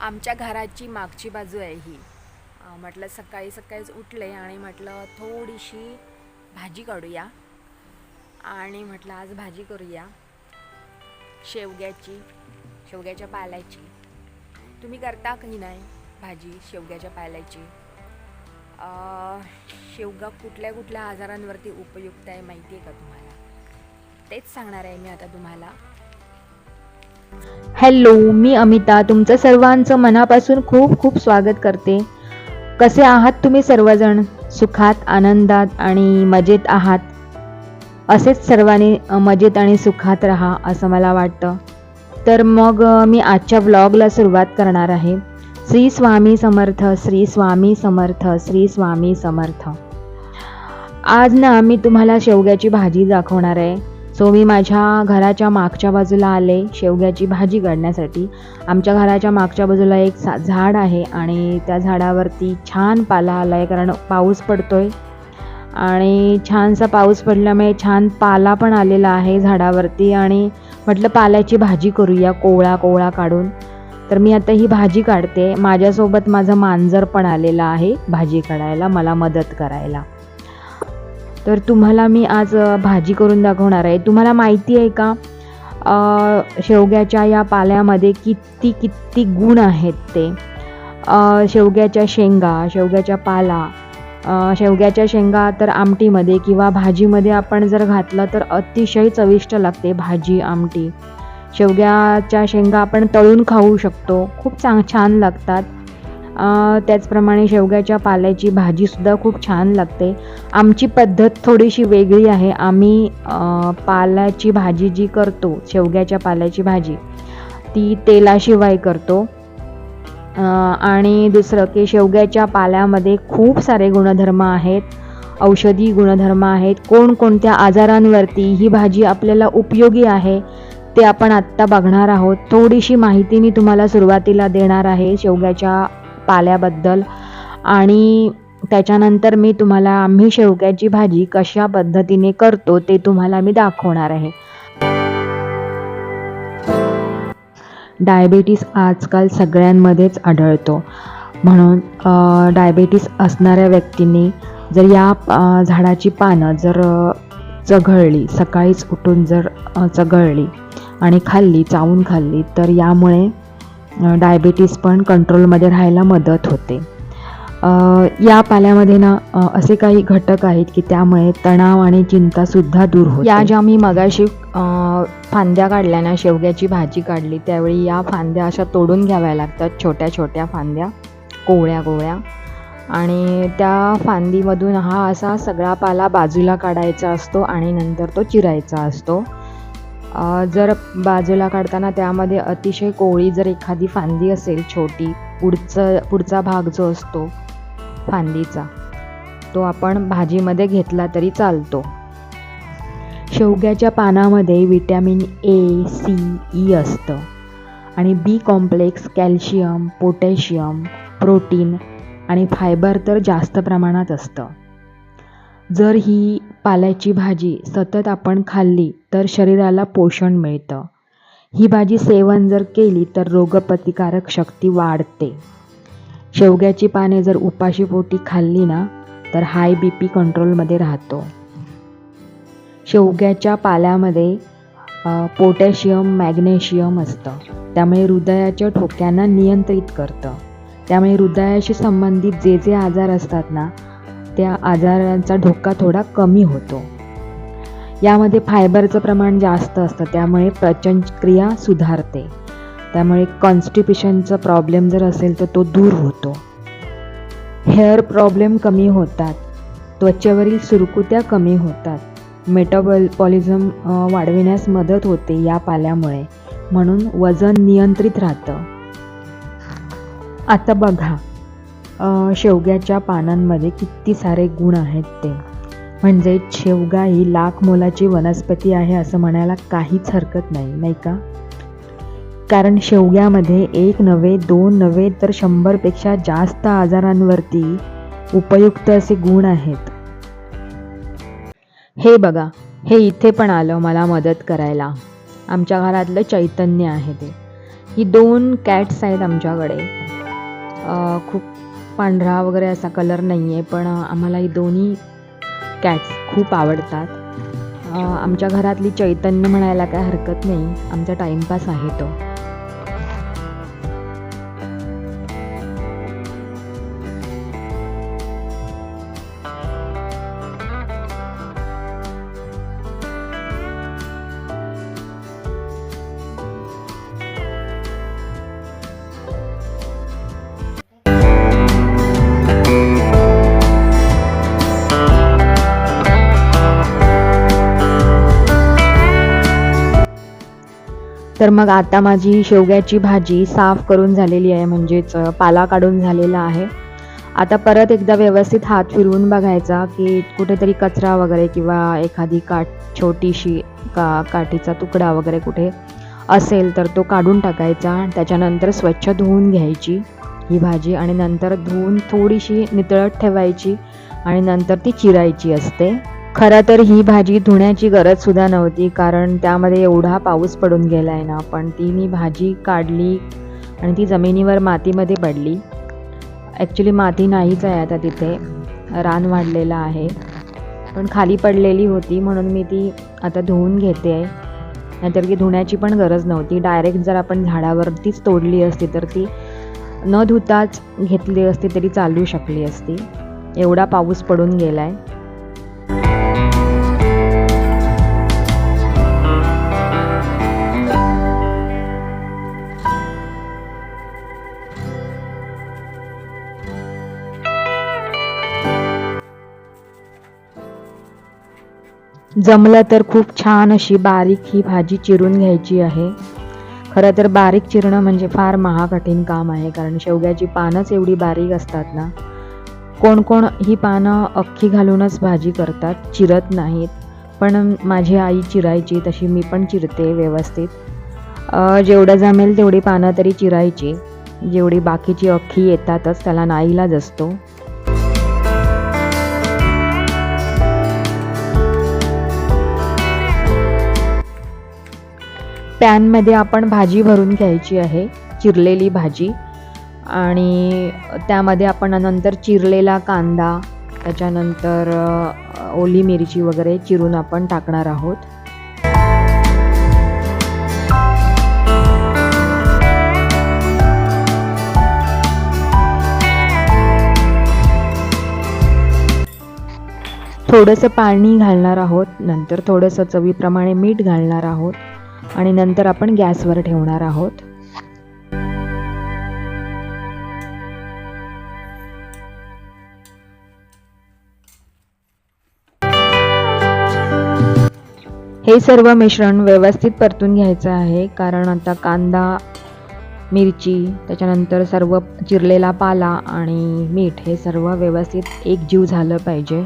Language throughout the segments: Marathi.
आमच्या घराची मागची बाजू आहे ही. म्हटलं सकाळी सकाळीच उठले आणि म्हटलं थोडीशी भाजी काढूया. आणि म्हटलं आज भाजी करूया. शेवग्याची शेवग्याच्या पाल्याची. तुम्ही करता की नाही भाजी शेवग्याच्या पाल्याची? शेवगा कुठल्या कुठल्या आजारांवरती उपयुक्त आहे माहिती आहे का तुम्हाला? तेच सांगणार आहे मी आता तुम्हाला. हॅलो मी अमिता. तुमचं सर्वांचं मनापासून खूप खूप स्वागत करते. कसे आहात तुम्ही सर्वजण? सुखात आनंदात आणि मजेत आहात? असेच सर्वांनी मजेत आणि सुखात राहा असं मला वाटतं. तर मग मी आजच्या व्लॉगला सुरुवात करणार आहे. श्री स्वामी समर्थ श्री स्वामी समर्थ श्री स्वामी समर्थ. आज ना मी तुम्हाला शेवग्याची भाजी दाखवणार आहे. सो मी माझ्या घराच्या मागच्या बाजूला आले शेवग्याची भाजी काढण्यासाठी आमच्या घराच्या मागच्या बाजूला एक सा झाड आहे आणि त्या झाडावरती छान पाला आला आहे कारण पाऊस पडतो आहे आणि छानसा पाऊस पडल्यामुळे छान पाला पण आलेला आहे झाडावरती आणि म्हटलं पाल्याची भाजी करूया कोवळा कोवळा काढून. तर मी आता ही भाजी काढते. माझ्यासोबत माझं मांजर पण आलेलं आहे भाजी काढायला मला मदत करायला. तर तुम्हाला मी आज भाजी करून दाखवणार आहे. तुम्हाला माहिती आहे का शेवग्याच्या या पाल्यामध्ये किती किती गुण आहेत ते? शेवग्याच्या शेंगा शेवग्याच्या पाला शेवग्याच्या शेंगा तर आमटीमध्ये किंवा भाजीमध्ये आपण जर घातलं तर अतिशय चविष्ट लागते भाजी आमटी. शेवग्याच्या शेंगा आपण तळून खाऊ शकतो. खूप चांग छान लागतात. त्याचप्रमाणे शेवग्याच्या पाल्याची भाजीसुद्धा खूप छान लागते. आमची पद्धत थोडीशी वेगळी आहे. आम्ही पाल्याची भाजी जी करतो शेवग्याच्या पाल्याची भाजी ती तेलाशिवाय करतो. आणि दुसरं की शेवग्याच्या पाल्यामध्ये खूप सारे गुणधर्म आहेत. औषधी गुणधर्म आहेत. कोणकोणत्या आजारांवरती ही भाजी आपल्याला उपयोगी आहे ते आपण आत्ता बघणार आहोत. थोडीशी माहिती मी तुम्हाला सुरुवातीला देणार आहे शेवग्याच्या पाल्याबद्दल. आणि त्याच्यानंतर मी तुम्हाला आम्ही शेवग्याची भाजी कशा पद्धतीने करतो ते तुम्हाला मी दाखवणार आहे. डायबेटीस आजकाल सगळ्यांमध्येच आढळतो. म्हणून डायबेटीस असणाऱ्या व्यक्तींनी जर या झाडाची पानं जर चघळली सकाळीच उठून जर चघळली आणि खाल्ली चावून खाल्ली तर यामुळे डायबिटीज डायबिटीस पण कंट्रोलमध्ये राहायला मदत होते. या पाल्यामध्ये ना असे काही घटक आहेत की त्यामुळे तणाव आणि चिंतासुद्धा दूर होते. या ज्या मी मगाशी फांद्या काढल्या ना शेवग्याची भाजी काढली त्यावेळी या फांद्या अशा तोडून घ्याव्या लागतात छोट्या छोट्या फांद्या कोवळ्या कोवळ्या. आणि त्या फांदीमधून हा असा सगळा पाला बाजूला काढायचा असतो आणि नंतर तो चिरायचा असतो. जर बाजूला काढताना त्यामध्ये अतिशय कोवळी जर एखादी फांदी असेल छोटी पुढचं पुढचा भाग जो असतो फांदीचा तो आपण भाजीमध्ये घेतला तरी चालतो. शेवग्याच्या पानामध्ये विटॅमिन ए सी ई असतं. आणि B complex calcium potassium protein आणि फायबर तर जास्त प्रमाणात असतं. जर ही पाल्याची भाजी सतत आपण खाल्ली तर शरीराला पोषण मिळतं. ही भाजी सेवन जर केली तर रोगप्रतिकारक शक्ती वाढते. शेवग्याची पाने जर उपाशीपोटी खाल्ली ना तर हाय बी पी कंट्रोलमध्ये राहतो. शेवग्याच्या पाल्यामध्ये पोटॅशियम मॅग्नेशियम असतं. त्यामुळे हृदयाच्या ठोक्यांना नियंत्रित करतं. त्यामुळे हृदयाशी संबंधित जे जे आजार असतात ना त्या आजारांचा धोका थोडा कमी होतो. यामध्ये फायबरचं प्रमाण जास्त असतं त्यामुळे पचनक्रिया सुधारते. त्यामुळे कॉन्स्टिपेशनचा प्रॉब्लेम जर असेल तर तो दूर होतो. हेअर प्रॉब्लेम कमी होतात त्वचेवरील सुरकुत्या कमी होतात मेटाबॉलिझम वाढविण्यास मदत होते या पाल्यामुळे म्हणून वजन नियंत्रित राहतं. आता बघा शेवग्याच्या पानांमध्ये किती सारे गुण आहेत ते. म्हणजे शेवगा ही लाख मोलाची वनस्पती आहे असं म्हणायला काहीच हरकत नाही नाही का? कारण शेवग्यामध्ये एक नव्हे दोन नव्हे तर शंभरपेक्षा जास्त आजारांवरती उपयुक्त असे गुण आहेत. हे बघा हे इथे पण आलं मला मदत करायला. आमच्या घरातलं चैतन्य आहे ते. ही दोन कॅट्स आहेत आमच्याकडे. खूप पांढरा वगैरे असा कलर नाही आहे पण आम्हाला ही दोन्ही कॅट्स खूप आवडतात. आमच्या घरातली चैतन्य म्हणायला काय हरकत नाही. आमचा टाईमपास आहे तो. तर मग आता माझी शेवग्याची भाजी साफ करून झालेली आहे म्हणजेच पाला काढून झालेला आहे. आता परत एकदा व्यवस्थित हात फिरवून बघायचा की कुठेतरी कचरा वगैरे किंवा एखादी काठ छोटीशी का काठीचा तुकडा वगैरे कुठे असेल तर तो काढून टाकायचा त्याच्यानंतर स्वच्छ धुवून घ्यायची ही भाजी आणि नंतर धुवून थोडीशी नितळत ठेवायची आणि नंतर ती चिरायची असते. खरं तर ही भाजी धुण्याची गरज सुद्धा नव्हती कारण त्यामध्ये एवढा पाऊस पडून गेला आहे ना. पण ती मी भाजी काढली आणि ती जमिनीवर मातीमध्ये पडली. ॲक्च्युली माती नाहीच आहे आता तिथे. रान वाढलेलं आहे. पण खाली पडलेली होती म्हणून मी ती आता धुवून घेते. आहे नाहीतर की धुण्याची पण गरज नव्हती. डायरेक्ट जर आपण झाडावरतीच तोडली असती तर ती न धुताच घेतली असती तरी चालू शकली असती. एवढा पाऊस पडून गेला आहे जमलं तर खूप छान अशी बारीक ही भाजी चिरून घ्यायची आहे. खरं तर बारीक चिरणं म्हणजे फार महाकठीण काम आहे कारण शेवग्याची पानंच एवढी बारीक असतात ना. कोण कोण ही पानं अख्खी घालूनच भाजी करतात चिरत नाहीत. पण माझी आई चिरायची तशी मी पण चिरते व्यवस्थित. जेवढं जमेल तेवढी पानं तरी चिरायची. जेवढी बाकीची अख्खी येतातच त्याला नाईलाज असतो. पॅनमध्ये आपण भाजी भरून घ्यायची आहे चिरलेली भाजी. आणि त्यामध्ये आपण नंतर चिरलेला कांदा त्याच्यानंतर ओली मिरची वगैरे चिरून आपण टाकणार आहोत. थोडंसं पाणी घालणार आहोत नंतर थोडंसं चवीप्रमाणे मीठ घालणार आहोत. आणि नंतर आपण गॅसवर ठेवणार आहोत. हे सर्व मिश्रण व्यवस्थित परतून घ्यायचं आहे कारण आता कांदा मिरची त्याच्यानंतर सर्व चिरलेला पाला आणि मीठ हे सर्व व्यवस्थित एकजीव झालं पाहिजे.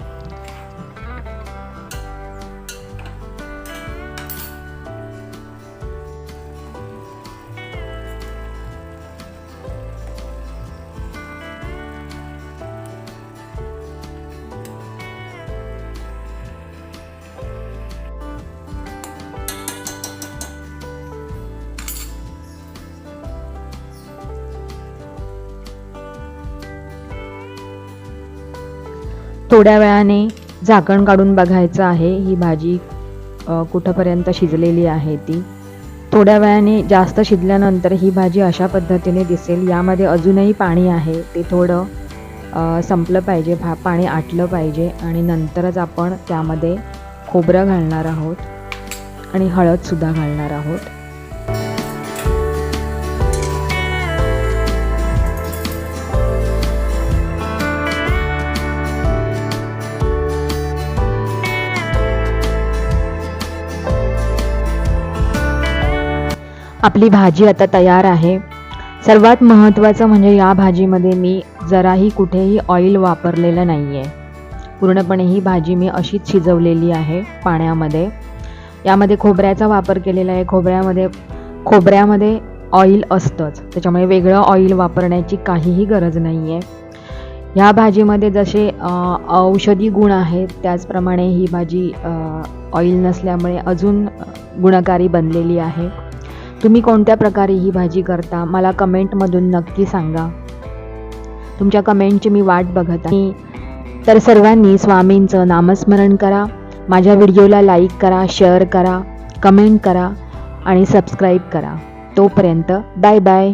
थोड्या वेळाने झाकण काढून बघायचं आहे. ही भाजी कुठंपर्यंत शिजलेली आहे ती. थोड्या वेळाने जास्त शिजल्यानंतर ही भाजी अशा पद्धतीने दिसेल. यामध्ये अजूनही पाणी आहे. ते थोडं संपलं पाहिजे. भा पाणी आटलं पाहिजे. आणि नंतरच आपण त्यामध्ये खोबरं घालणार आहोत. आणि हळदसुद्धा घालणार आहोत. आपली भाजी आता तयार आहे. सर्वात महत्त्वाचं म्हणजे या भाजीमध्ये मी जराही कुठेही ऑइल वापरलेलं नाही आहे पूर्णपणे ही भाजी मी अशीच शिजवलेली आहे पाण्यामध्ये. यामध्ये खोबऱ्याचा वापर केलेला आहे. खोबऱ्यामध्ये खोबऱ्यामध्ये ऑइल असतंच. त्याच्यामुळे वेगळं ऑइल वापरण्याची काहीही गरज नाही आहे ह्या भाजीमध्ये जसे औषधी गुण आहेत त्याचप्रमाणे ही भाजी ऑइल नसल्यामुळे अजून गुणकारी बनलेली आहे. तुम्ही कोणत्या प्रकारे ही भाजी करता मला कमेंटमधून नक्की सांगा. तुमच्या कमेंटची मी वाट बघत आहे. तर सर्वांनी स्वामींचं नामस्मरण करा माझ्या व्हिडिओला लाईक करा शेअर करा कमेंट करा आणि सबस्क्राईब करा. तोपर्यंत बाय बाय.